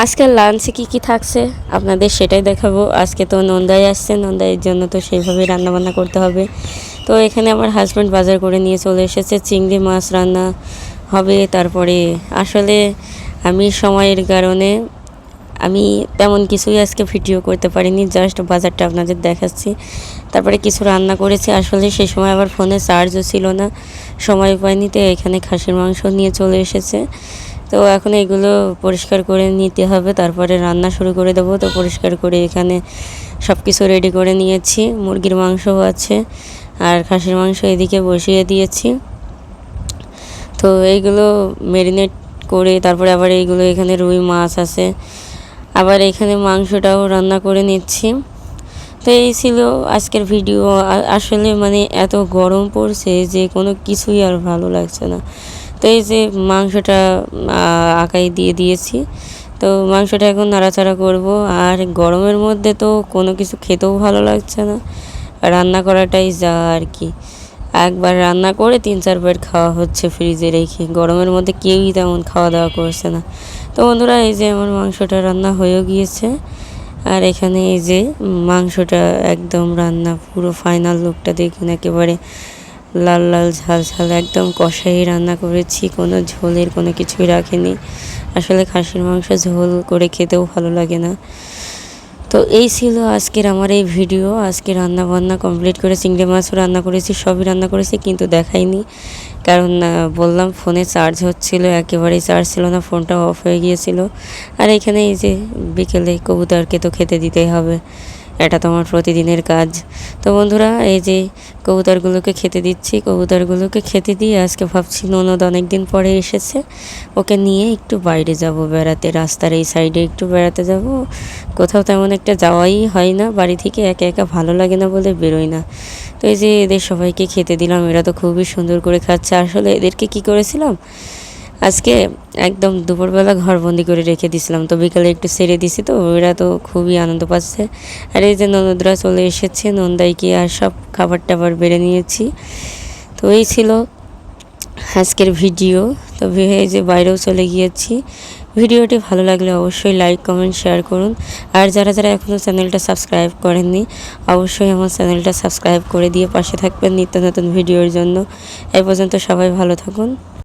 আজকের লাঞ্চে কি কি থাকছে? আপনাদের সেটাই দেখাবো। আজকে তো নন্দাই আসছে, নন্দাইয়ের জন্য তো সেইভাবেই রান্নাবান্না করতে হবে। তো এখানে আমার হাজব্যান্ড বাজার করে নিয়ে চলে এসেছে। চিংড়ি মাছ রান্না হবে, তারপরে আসলে আমি সময়ের কারণে আমি তেমন কিছুই আজকে ভিডিও করতে পারিনি জাস্ট বাজারটা আপনাদের দেখাচ্ছি। তারপরে কিছু রান্না করেছি। আসলে সেই সময় আবার ফোনে চার্জও ছিল না, সময় পাইনি, তো এখানে খাসির মাংস নিয়ে চলে এসেছে। তো এখন এগুলো পরিষ্কার করে নিতে হবে। তারপরে রান্না শুরু করে দেবো। তো পরিষ্কার করে এখানে সব কিছু রেডি করে নিয়েছি। মুরগির মাংসও আছে আর খাসির মাংস এদিকে বসিয়ে দিয়েছি। তো এইগুলো ম্যারিনেট করে তারপরে আবার এইগুলো এখানে রুই মাছ আছে। আবার এখানে মাংসটাও রান্না করে নিচ্ছি। তো এই ছিল আজকের ভিডিও আসলে মানে এত গরম পড়ছে যে কোনো কিছুই আর ভালো লাগছে না। তো এই যে মাংসটা আঁকাই দিয়ে দিয়েছি। তো মাংসটা এখন নাড়াচাড়া করব। আর গরমের মধ্যে তো কোনো কিছু খেতেও ভালো লাগছে না। রান্না করাটাই যা আর কি। একবার রান্না করে তিন চারবার খাওয়া হচ্ছে ফ্রিজে রেখে। গরমের মধ্যে কেউই তেমন খাওয়া দাওয়া করছে না। তো বন্ধুরা, এই যে আমার মাংসটা রান্না হয়েও গিয়েছে। আর এখানে এই যে মাংসটা একদম রান্না পুরো ফাইনাল লুকটা দেখুন একেবারে। লাল লাল ঝাল ঝাল, একদম কষাই রান্না করেছি, কোনো ঝোলের কোনো কিছুই রাখিনি। আসলে খাসির মাংস ঝোল করে খেতেও ভালো লাগে না। তো এই ছিল আজকের আমার এই ভিডিও। আজকে রান্না বান্না কমপ্লিট করে চিংড়ি মাছও রান্না করেছি, সবই রান্না করেছি, কিন্তু দেখাইনি। কারণ বললাম ফোনে চার্জ হচ্ছিল, একেবারেই চার্জ ছিল না, ফোনটা অফ হয়ে গিয়েছিল। আর এখানে এই যে বিকেলে কবুতরকে তো খেতে দিতেই হবে। এটা তো আমার প্রতিদিনের কাজ। তো বন্ধুরা, এই যে কবুতরগুলোকে খেতে দিচ্ছি, কবুতরগুলোকে খেতে দিয়ে আজকে ভাবছি ননদ অনেক দিন পরে এসেছে। ওকে নিয়ে একটু বাইরে যাব, বেড়াতে। রাস্তার এই সাইডে একটু বেড়াতে যাব। কোথাও তেমন একটা যাওয়াই হয় না, বাড়ি থেকে একা একা ভালো লাগে না বলে বেরোই না। তো এই যে এদের সবাইকে খেতে দিলাম, এরা তো খুবই সুন্দর করে খাচ্ছে। আসলে এদেরকে কি করেছিলাম? আজকে একদম দুপুরবেলা ঘরবন্দি করে রেখে দিছিলাম। তো বিকালে একটু সেরে দিছি তো, ওরা তো খুবই আনন্দ পাচ্ছে। আর এই যে ননদরা চলে এসেছে, নন্দাইকে আর সব খাবার টাবার বেড়ে নিয়েছি। তো এই ছিল আজকের ভিডিও। তো এই যে বাইরেও চলে গিয়েছি। ভিডিওটি ভালো লাগলে অবশ্যই লাইক, কমেন্ট, শেয়ার করুন। আর যারা যারা এখনও চ্যানেলটা সাবস্ক্রাইব করেননি, অবশ্যই আমার চ্যানেলটা সাবস্ক্রাইব করে দিয়ে পাশে থাকবেন নিত্য নতুন ভিডিওর জন্য। এই পর্যন্ত সবাই ভালো থাকুন।